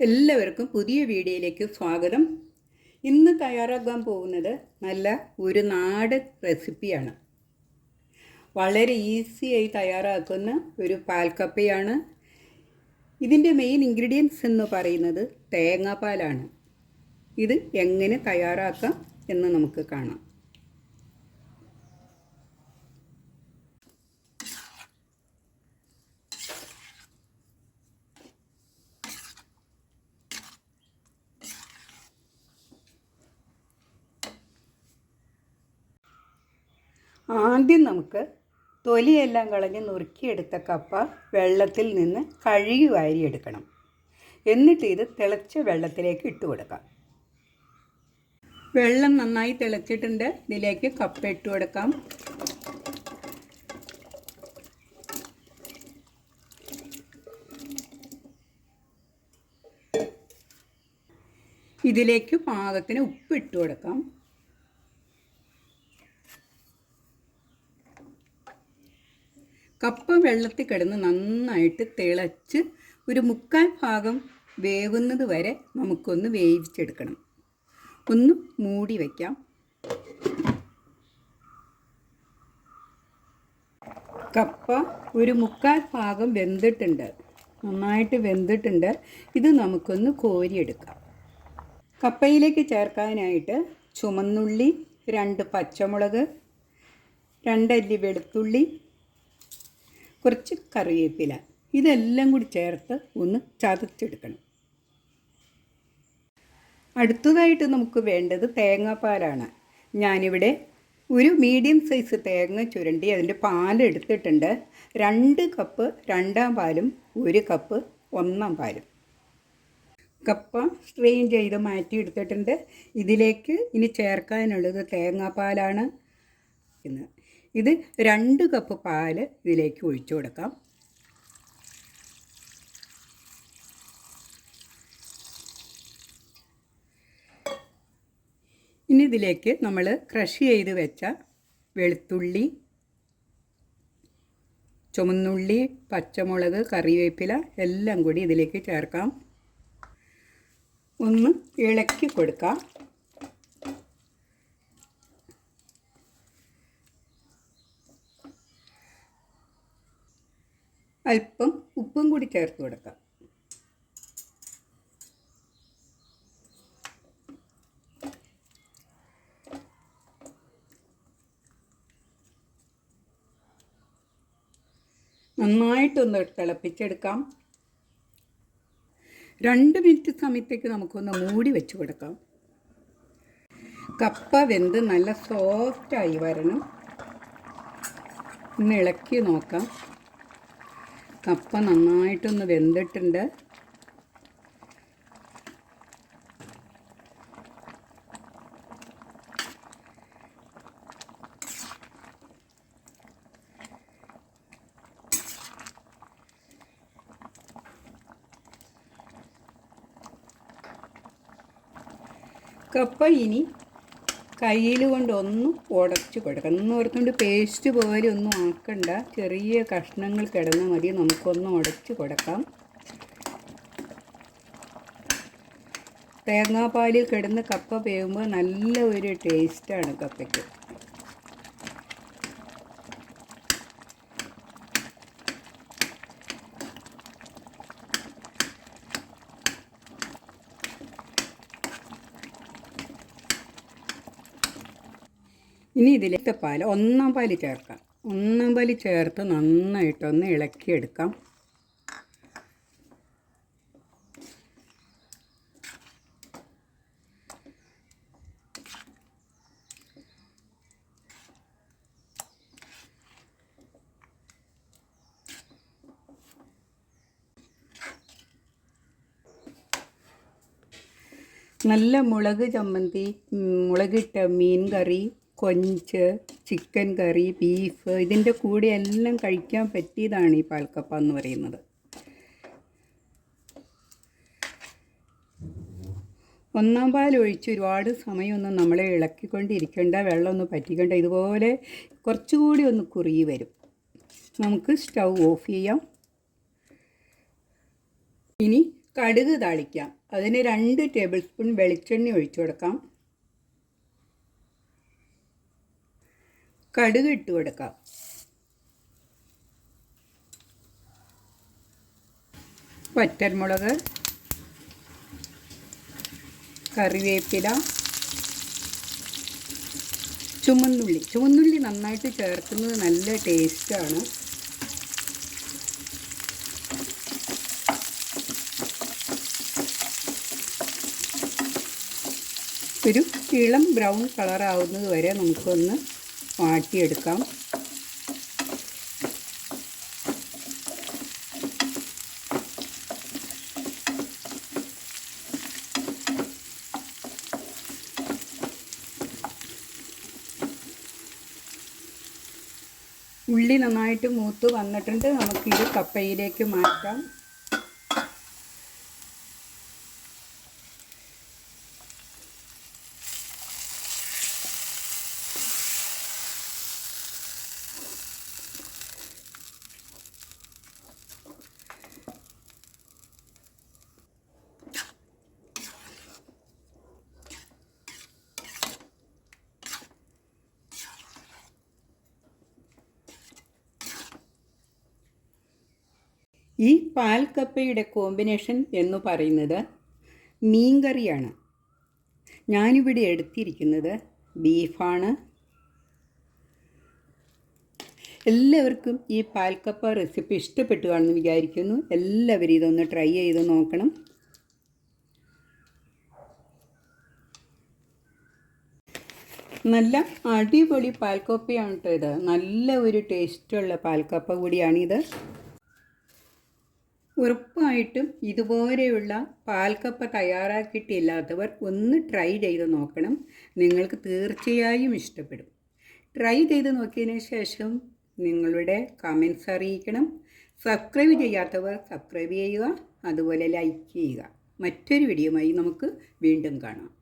എല്ലാവർക്കും പുതിയ വീഡിയോയിലേക്ക് സ്വാഗതം. ഇന്ന് തയ്യാറാക്കാൻ പോകുന്നത് നല്ല ഒരു നാടൻ റെസിപ്പിയാണ്. വളരെ ഈസിയായി തയ്യാറാക്കുന്ന ഒരു പാൽക്കപ്പയാണ്. ഇതിന്റെ മെയിൻ ഇൻഗ്രീഡിയൻസ് എന്ന് പറയുന്നത് തേങ്ങാപ്പാലാണ്. ഇത് എങ്ങനെ തയ്യാറാക്കാം എന്ന് നമുക്ക് കാണാം. ആദ്യം നമുക്ക് തൊലിയെല്ലാം കളഞ്ഞ് നുറുക്കിയെടുത്ത കപ്പ വെള്ളത്തിൽ നിന്ന് കഴുകി വാരിയെടുക്കണം. എന്നിട്ട് ഇത് തിളച്ച വെള്ളത്തിലേക്ക് ഇട്ട് കൊടുക്കാം. വെള്ളം നന്നായി തിളച്ചിട്ടുണ്ട്. ഇതിലേക്ക് കപ്പ ഇട്ട് കൊടുക്കാം. ഇതിലേക്ക് പാകത്തിന് ഉപ്പ് ഇട്ടു കൊടുക്കാം. കപ്പ വെള്ളത്തിൽ കിടന്ന് നന്നായിട്ട് തിളച്ച് ഒരു മുക്കാൽ ഭാഗം വേവുന്നത് വരെ നമുക്കൊന്ന് വേവിച്ചെടുക്കണം. ഒന്ന് മൂടി വയ്ക്കാം കപ്പ ഒരു മുക്കാൽ ഭാഗം വെന്തിട്ടുണ്ട്. നന്നായിട്ട് വെന്തിട്ടുണ്ട്. ഇത് നമുക്കൊന്ന് കോരിയെടുക്കാം. കപ്പയിലേക്ക് ചേർക്കാനായിട്ട് ചുമന്നുള്ളി രണ്ട് പച്ചമുളക് രണ്ടല്ലി വെളുത്തുള്ളി കുറച്ച് കറിവേപ്പില. ഇതെല്ലാം കൂടി ചേർത്ത് ഒന്ന് ചതച്ചെടുക്കണം. അടുത്തതായിട്ട് നമുക്ക് വേണ്ടത് തേങ്ങാപ്പാലാണ്. ഞാനിവിടെ ഒരു മീഡിയം സൈസ് തേങ്ങ ചുരണ്ടി അതിന്റെ പാലെടുത്തിട്ടുണ്ട് രണ്ട് കപ്പ് രണ്ടാം പാലും ഒരു കപ്പ് ഒന്നാം പാലും. കപ്പ സ്ട്രെയിൻ ചെയ്ത് മാറ്റിയെടുത്തിട്ടുണ്ട്. ഇതിലേക്ക് ഇനി ചേർക്കാനുള്ളത് തേങ്ങാപ്പാലാണ് ഇന്ന് ഇത് രണ്ട് കപ്പ് പാൽ ഇതിലേക്ക് ഒഴിച്ചു കൊടുക്കാം. ഇനി ഇതിലേക്ക് നമ്മൾ ക്രഷ് ചെയ്ത് വെച്ച വെളുത്തുള്ളി ചുമന്നുള്ളി പച്ചമുളക് കറിവേപ്പില എല്ലാം കൂടി ഇതിലേക്ക് ചേർക്കാം. ഒന്ന് ഇളക്കി കൊടുക്കാം. അല്പം ഉപ്പും കൂടി ചേർത്ത് കൊടുക്കാം. നന്നായിട്ടൊന്ന് തിളപ്പിച്ചെടുക്കാം. രണ്ട് മിനിറ്റ് സമയത്തേക്ക് നമുക്കൊന്ന് മൂടി വെച്ച് കൊടുക്കാം. കപ്പ വെന്ത് നല്ല സോഫ്റ്റായി വരണം. ഒന്ന് ഇളക്കി നോക്കാം. കപ്പ നന്നായിട്ടൊന്ന് വെന്തിട്ടുണ്ട്. കപ്പ ഇനി കയ്യിൽ കൊണ്ട് ഒന്ന് ഉടച്ച് കൊടുക്കണം. ഒന്ന് ഓർത്തുകൊണ്ട് പേസ്റ്റ് പോലെ ഒന്നും ആക്കണ്ട. ചെറിയ കഷ്ണങ്ങൾ കിടന്നാൽ മതി. നമുക്കൊന്ന് ഉടച്ച് കൊടുക്കാം. തേങ്ങാപ്പാലിൽ കിടന്ന് കപ്പ വേവുമ്പോൾ നല്ല ഒരു ടേസ്റ്റാണ് കപ്പയ്ക്ക്. ഇനി ഇതിലേക്ക് പാൽ ഒന്നാം പാൽ ചേർക്കാം. ഒന്നാം പാൽ ചേർത്ത് നന്നായിട്ടൊന്ന് ഇളക്കിയെടുക്കാം. നല്ല മുളക് ചമ്മന്തി മുളകിട്ട മീൻ കറി കൊഞ്ച് ചിക്കൻ കറി ബീഫ് ഇതിന്റെ കൂടെ എല്ലാം കഴിക്കാൻ പറ്റിയതാണ് ഈ പാൽക്കപ്പ എന്ന് പറയുന്നത്. ഒന്നാം പാൽ ഒഴിച്ച് ഒരുപാട് സമയമൊന്നും നമ്മളെ ഇളക്കിക്കൊണ്ടിരിക്കേണ്ട വെള്ളമൊന്നും പറ്റിക്കേണ്ട ഇതുപോലെ കുറച്ചുകൂടി ഒന്ന് കുറുകി വരും. നമുക്ക് സ്റ്റൗ ഓഫ് ചെയ്യാം. ഇനി കടുക് താളിക്കാം. അതിന് രണ്ട് ടേബിൾ സ്പൂൺ വെളിച്ചെണ്ണ ഒഴിച്ചു കൊടുക്കാം. കടുക് ഇട്ട് കൊടുക്കാം. വറ്റൽമുളക് കറിവേപ്പില ചുമന്നുള്ളി. ചുമന്നുള്ളി നന്നായിട്ട് ചേർക്കുന്നത് നല്ല ടേസ്റ്റാണ് ഒരു ഇളം ബ്രൗൺ കളറാവുന്നത് വരെ നമുക്കൊന്ന് വാട്ടിയെടുക്കാം ഉള്ളി നന്നായിട്ട് മൂത്ത് വന്നിട്ടുണ്ട്. നമുക്കിത് കപ്പയിലേക്ക് മാറ്റാം. ഈ പാൽക്കപ്പയുടെ കോമ്പിനേഷൻ എന്ന് പറയുന്നത് മീൻകറിയാണ്. ഞാനിവിടെ എടുത്തിരിക്കുന്നത് ബീഫാണ്. എല്ലാവർക്കും ഈ പാൽക്കപ്പ റെസിപ്പി ഇഷ്ടപ്പെട്ടു കാണുമെന്ന് വിചാരിക്കുന്നു. എല്ലാവരും ഇതൊന്ന് ട്രൈ ചെയ്ത് നോക്കണം. നല്ല അടിപൊളി പാൽക്കപ്പയാണ് കേട്ടോ ഇത് നല്ല ഒരു ടേസ്റ്റുള്ള പാൽക്കപ്പ കൂടിയാണിത്. ഉറപ്പായിട്ടും ഇതുപോലെയുള്ള പാൽക്കപ്പ തയ്യാറാക്കിയിട്ടില്ലാത്തവർ ഒന്ന് ട്രൈ ചെയ്ത് നോക്കണം. നിങ്ങൾക്ക് തീർച്ചയായും ഇഷ്ടപ്പെടും. ട്രൈ ചെയ്ത് നോക്കിയതിന് ശേഷം നിങ്ങളുടെ കമൻസ് അറിയിക്കണം. സബ്സ്ക്രൈബ് ചെയ്യാത്തവർ സബ്സ്ക്രൈബ് ചെയ്യുക. അതുപോലെ ലൈക്ക് ചെയ്യുക. മറ്റൊരു വീഡിയോയുമായി നമുക്ക് വീണ്ടും കാണാം.